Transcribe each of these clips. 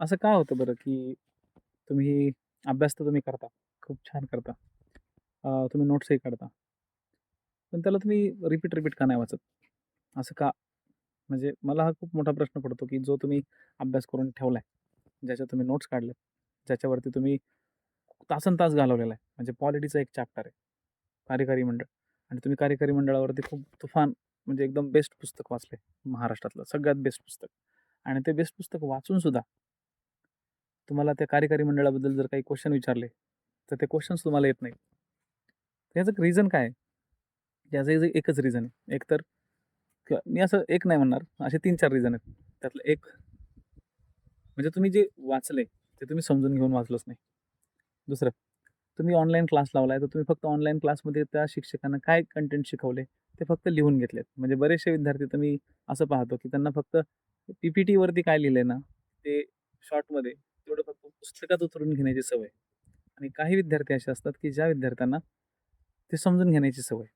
असं का होतं बरं, की तुम्ही अभ्यास तर तुम्ही करता, खूप छान करता. तुम्ही नोट्सही काढता. पण त्याला तुम्ही रिपीट, रिपीट का नाही वाचत? असं का? म्हणजे मला हा खूप मोठा प्रश्न पडतो, की जो तुम्ही अभ्यास करून ठेवला आहे ज्याच्या तुम्ही नोट्स काढले ज्याच्यावरती तुम्ही तासनतास घालवलेला आहे. म्हणजे पॉलिटीचा एक चॅप्टर आहे, कार्यकारी मंडळ आणि तुम्ही कार्यकारी मंडळावरती खूप तुफान म्हणजे एकदम बेस्ट पुस्तक वाचले महाराष्ट्रातलं सगळ्यात बेस्ट पुस्तक आणि ते बेस्ट पुस्तक वाचून सुद्धा तुम्हाला त्या कार्यकारी मंडळाबद्दल जर काही क्वेश्चन विचारले, तर ते क्वेश्चन्स तुम्हाला येत नाहीत. याचं एक रिझन काय आहे? याचं एक एकच रिझन आहे. एकतर किंवा मी असं एक नाही म्हणणार, असे 3-4 रिझन आहेत. त्यातलं एक म्हणजे तुम्ही जे वाचले ते तुम्ही समजून घेऊन वाचलंच नाही. दुसरं, तुम्ही ऑनलाईन क्लास लावला आहे तर तुम्ही फक्त ऑनलाईन क्लासमध्ये त्या शिक्षकांना काय कंटेंट शिकवले, ते फक्त लिहून घेतलेत. म्हणजे बरेचसे विद्यार्थी तर मी असं पाहतो, की त्यांना फक्त पी-पी-टीवरती काय लिहिलं आहे ना, ते शॉर्टमध्ये पुस्तकात उतरून घेण्याची सवय आणि काही विद्यार्थी असे असतात, की ज्या विद्यार्थ्यांना ते समजून घेण्याची सवय.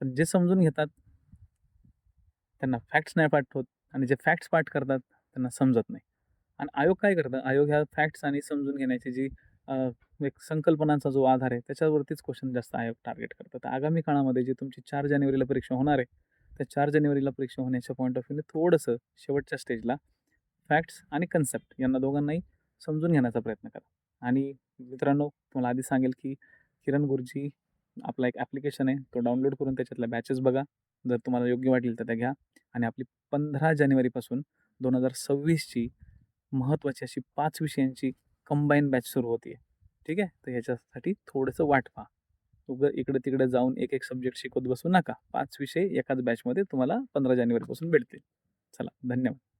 पण जे समजून घेतात त्यांना फॅक्ट्स नाही पाठ होत आणि जे फॅक्ट्स पाठ करतात, त्यांना समजत नाही. आणि आयोग काय करतं? आयोग ह्या फॅक्ट्स आणि समजून घेण्याची जी एक संकल्पनांचा जो आधार आहे, त्याच्यावरतीच क्वेश्चन जास्त आयोग टार्गेट करतात. तर आगामी काळामध्ये जी तुमची चार जानेवारीला परीक्षा होणार आहे, त्या चार जानेवारीला परीक्षा होण्याच्या पॉईंट ऑफ व्ह्यूने थोडंसं शेवटच्या स्टेजला फॅक्ट्स आणि कन्सेप्ट यांना दोघांनाही समजून घेण्याचा प्रयत्न करा. आणि मित्रांनो, तुम्हाला आधी सांगेल, की किरण गुरुजी आपला एक ॲप्लिकेशन आहे, तो डाउनलोड करून त्याच्यातल्या बॅचेस बघा. जर तुम्हाला योग्य वाटेल तर त्या घ्या आणि आपली 15 जानेवारीपासून दोन हजार सव्वीसची महत्त्वाची अशी पाच विषयांची कंबाईन बॅच सुरू होतीये. ठीक आहे? तर ह्याच्यासाठी थोडंसं वाट पहा. उगाच इकडे-तिकडे जाऊन एक-एक सब्जेक्ट शिकवत बसू नका. पाच विषय एकाच बॅचमध्ये तुम्हाला 15 जानेवारीपासून भेटतील. चला, धन्यवाद.